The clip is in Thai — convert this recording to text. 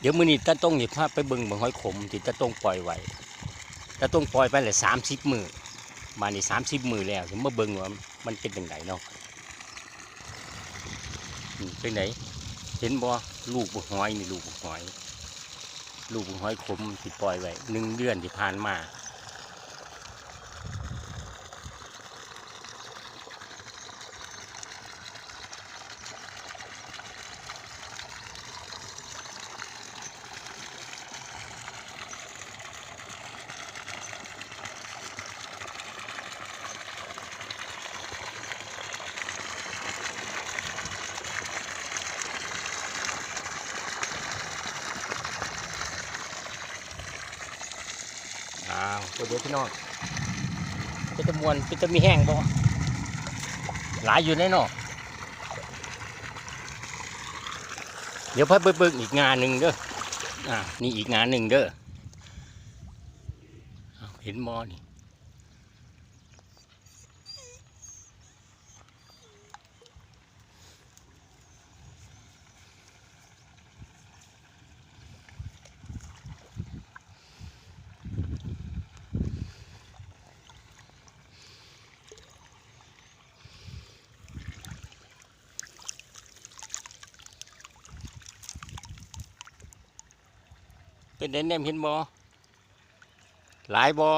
เดี๋ยวมือนี้ตาต้องหยิบภาพไปเบิ่งบังหอยขมที่ตาต้องปล่อยไว้ตาต้องปล่อยไปเลยสามสิบมือมานี่30มื้อแล้วถึงมาเบิ่งว่ามันเป็นยังไงเนาะเป็นไหนเห็นบ่ลูกบักหอยนี่ลูกบักหอย ลูกบักหอยขมที่ปล่อยไว้หนึ่งเดือนที่ผ่านมา อ้าวตัวเดียวพี่น้องเป็นตะมวนเป็นตะมีแห้งบ่หลายอยู่แน่นอนเดี๋ยวพาไปเบิ่งอีกงานหนึ่งเด้ออ่านี่อีกงานหนึ่งเด้ออ้าวเห็นมอนี่ เป็นแนมเห็นบ่หลายบ่